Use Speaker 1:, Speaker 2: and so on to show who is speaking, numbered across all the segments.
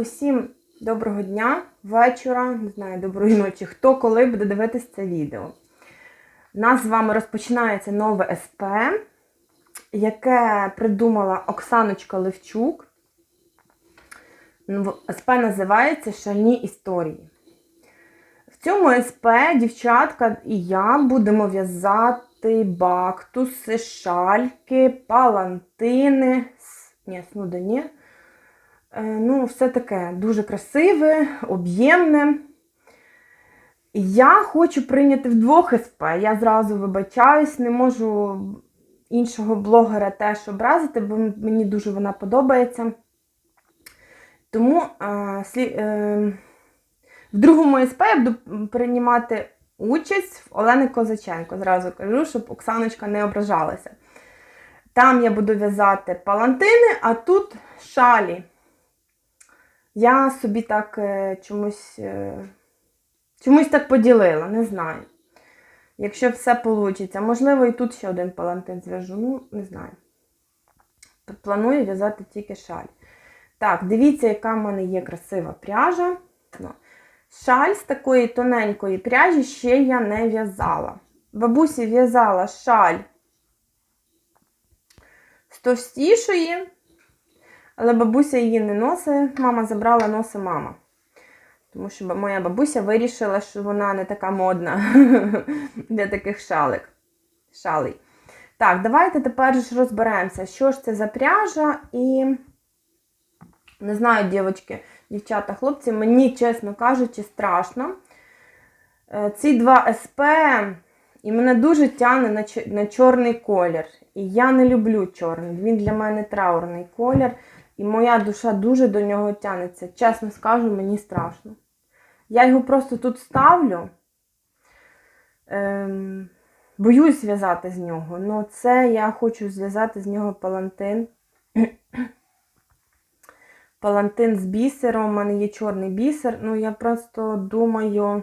Speaker 1: Усім доброго дня, вечора, не знаю, доброї ночі, хто коли буде дивитися це відео. У нас з вами розпочинається нове СП, яке придумала Оксаночка Левчук. СП називається Шальні історії. В цьому СП дівчатка і я будемо в'язати бактуси, шальки, палантини. Ні, снуди ні. Е, Ну, все таке дуже красиве, об'ємне. Я хочу прийняти вдвох СП. Я зразу вибачаюсь, не можу іншого блогера теж образити, бо мені дуже вона подобається. Тому е, е, в другому СП я буду приймати участь в Олени Козаченко. Зразу кажу, щоб Оксаночка не ображалася. Там я буду в'язати палантини, а тут шалі. Я собі так е, чомусь, е, чомусь так поділила, не знаю. Якщо все вийде. Можливо, і тут ще один палантин зв'яжу, ну, не знаю. Планую в'язати тільки шаль. Так, дивіться, яка в мене є красива пряжа. Ну, Шаль з такої тоненької пряжі ще я не в'язала. Бабусі в'язала шаль з товстішої, але бабуся її не носить. Мама забрала, носить мама. Тому що моя бабуся вирішила, що вона не така модна для таких шалик. шалей. Так, давайте тепер ж розберемося, що ж це за пряжа і. Не знаю, дівчатки, дівчата, хлопці, мені, чесно кажучи, страшно. Е, Ці два СП, і мене дуже тягне на, на чорний колір. І я не люблю чорний. Він для мене траурний колір. І моя душа дуже до нього тягнеться. Чесно скажу, мені страшно. Я його просто тут ставлю. Ем, боюсь зв'язати з нього. Ну, це я хочу зв'язати з нього палантин. Палантин з бісером. У мене є чорний бісер. Ну, я просто думаю.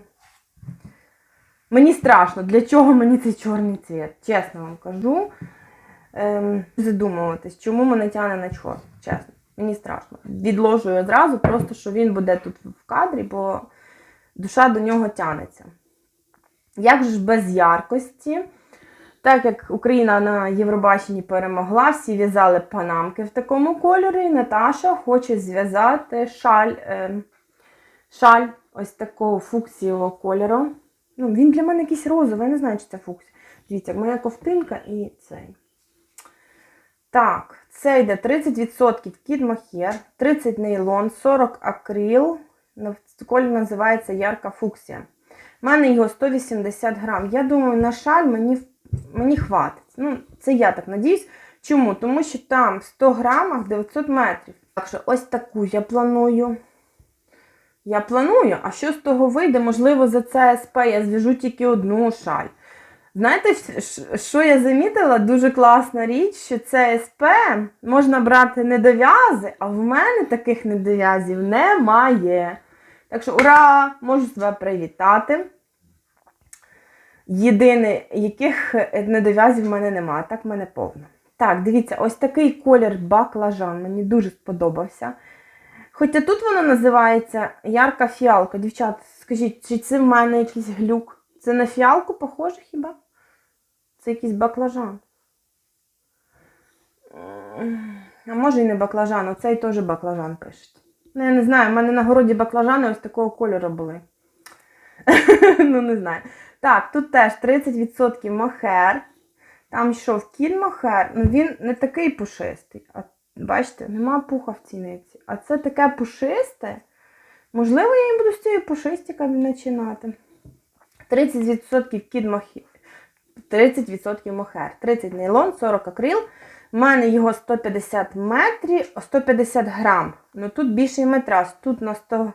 Speaker 1: Мені страшно, для чого мені цей чорний цвіт? Чесно вам кажу. Ем, задумуватись, чому мене тягне на чорт, чесно. Мені страшно. Відложую одразу, просто що він буде тут в кадрі, бо душа до нього тягнеться. Як же ж без яркості? Так як Україна на Євробаченні перемогла, всі в'язали панамки в такому кольорі. Наташа хоче зв'язати шаль, е, шаль ось такого фуксієвого кольору. Ну, він для мене якийсь розовий, я не знаю, чи це фуксія. Дивіться, моя ковтинка і цей. Так, це йде 30% кіт мохер, 30 нейлон, 40 акрил. Колір називається ярка фуксія. У мене його 180 грам. Я думаю, на шаль мені, мені хватить. Ну, це я так надіюсь. Чому? Тому що там в 100 грамах 900 метрів. Так що ось таку я планую. Я планую, а що з того вийде? Можливо, за це СП я зв'яжу тільки одну шаль. Знаєте, що я замітила? Дуже класна річ, що це СП можна брати недов'язи, а в мене таких недов'язів немає. Так що, ура! Можу себе привітати. Єдине, яких недов'язів в мене немає, так в мене повно. Так, дивіться, ось такий колір баклажан мені дуже сподобався. Хоча тут воно називається ярка фіалка. Дівчата, скажіть, чи це в мене якийсь глюк? Це на фіалку похоже хіба? Це якийсь баклажан. А може і не баклажан, оцей теж баклажан пишуть. Ну, я не знаю, в мене на городі баклажани ось такого кольору були. ну, не знаю. Так, тут теж 30% мохер. Там йшов кіль мохер. Ну він не такий пушистий. А, бачите, нема пуха в ціниці. А це таке пушисте. Можливо, я і буду з цією пушистиками починати. 30% кіт мохер. 30% мохер. 30 нейлон, 40 акрил. У мене його 150 метрів, 150 грам. Ну тут більший метраж. Тут на 100,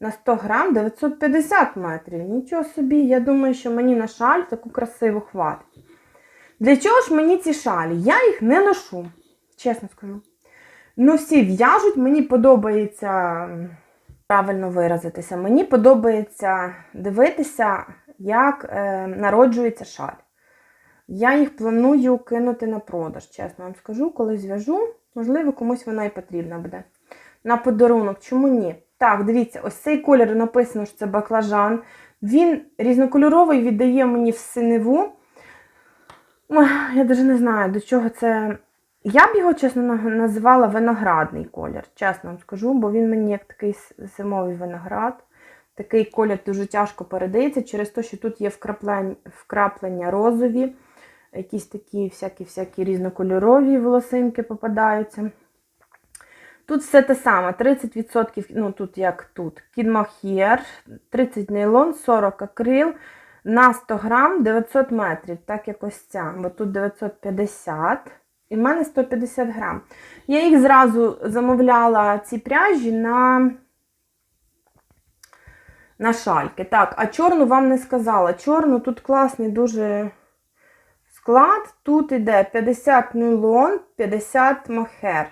Speaker 1: на 100 грам 950 метрів. Нічого собі, я думаю, що мені на шаль таку красиву хватить. Для чого ж мені ці шалі? Я їх не ношу, чесно скажу. Ну, всі в'яжуть, мені подобається правильно виразитися. Мені подобається дивитися, як е, народжується шаль. Я їх планую кинути на продаж, чесно вам скажу, коли зв'яжу, можливо, комусь вона і потрібна буде. на подарунок. Чому ні? Так, дивіться, ось цей колір написано, що це баклажан. Він різнокольоровий віддає мені в синеву. Я навіть не знаю, до чого це. Я б його, чесно, називала виноградний колір, чесно вам скажу, бо він мені як такий зимовий виноград. Такий колір дуже тяжко передається через те, що тут є вкраплень- вкраплення розові, якісь такі всякі-всякі різнокольорові волосинки попадаються. Тут все те саме: 30%, ну тут як тут, кідмахєр, 30 нейлон, 40 акрил, на 100 грам 900 метрів, так як ось ця, бо тут 950, і в мене 150 грам. Я їх зразу замовляла ці пряжі на, на шальки. Так, а чорну вам не сказала. Чорну тут класний дуже склад. Тут іде 50 нейлон, 50 мохер.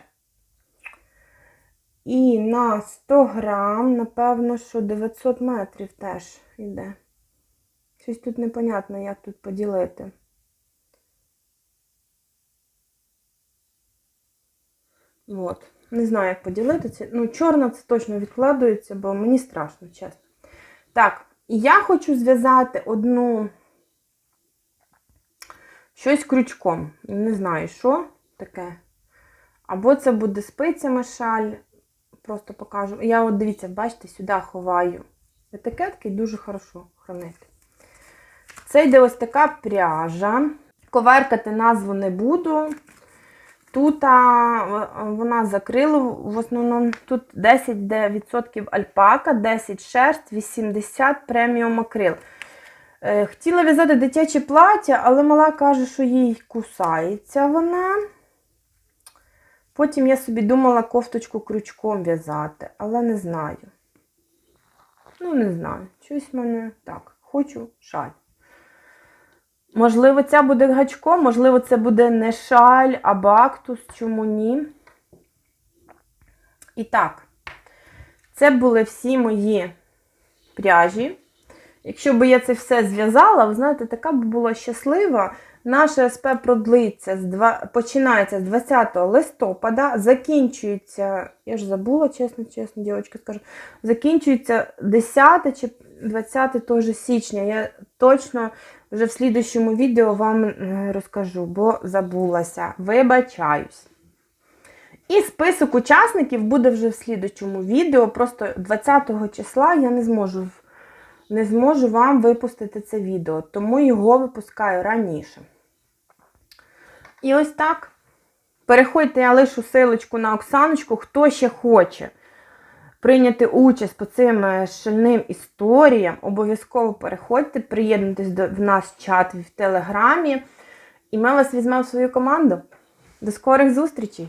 Speaker 1: І на 100 грам, напевно, що 900 метрів теж йде. Щось тут непонятно, як тут поділити. От. Не знаю, як поділити це. Ну, чорна це точно відкладується, бо мені страшно, чесно. Так, я хочу зв'язати одну щось крючком. Не знаю, що таке. Або це буде спицями шаль. Просто покажу. Я от дивіться, бачите, сюди ховаю етикетки і дуже хорошо хранити. Це йде ось така пряжа. Коверкати назву не буду. Тут а, вона закрила в основному тут 10% альпака, 10 шерсть, 80 преміум акрил. Е, хотіла в'язати дитяче плаття, але мала каже, що їй кусається вона. Потім я собі думала кофточку крючком в'язати, але не знаю. Ну, не знаю. Щось в мене так. Хочу шаль. Можливо, ця буде гачком, можливо, це буде не шаль, а бактус, чому ні. І так, це були всі мої пряжі. Якщо б я це все зв'язала, ви знаєте, така б була щаслива. Наше СП продлиться з два, починається з 20 листопада, закінчується, я ж забула, чесно, чесно, дівчатка скажу, закінчується 10 чи 20 теж січня. Я точно вже в слідущому відео вам е, розкажу, бо забулася. Вибачаюсь. І список учасників буде вже в слідущому відео. Просто 20 числа я не зможу, не зможу вам випустити це відео, тому його випускаю раніше. І ось так. Переходьте, я лишу силочку на Оксаночку, хто ще хоче прийняти участь по цим е, шальним історіям, обов'язково переходьте, приєднуйтесь до в нас чат в Телеграмі, і ми вас візьмемо в свою команду. До скорих зустрічей!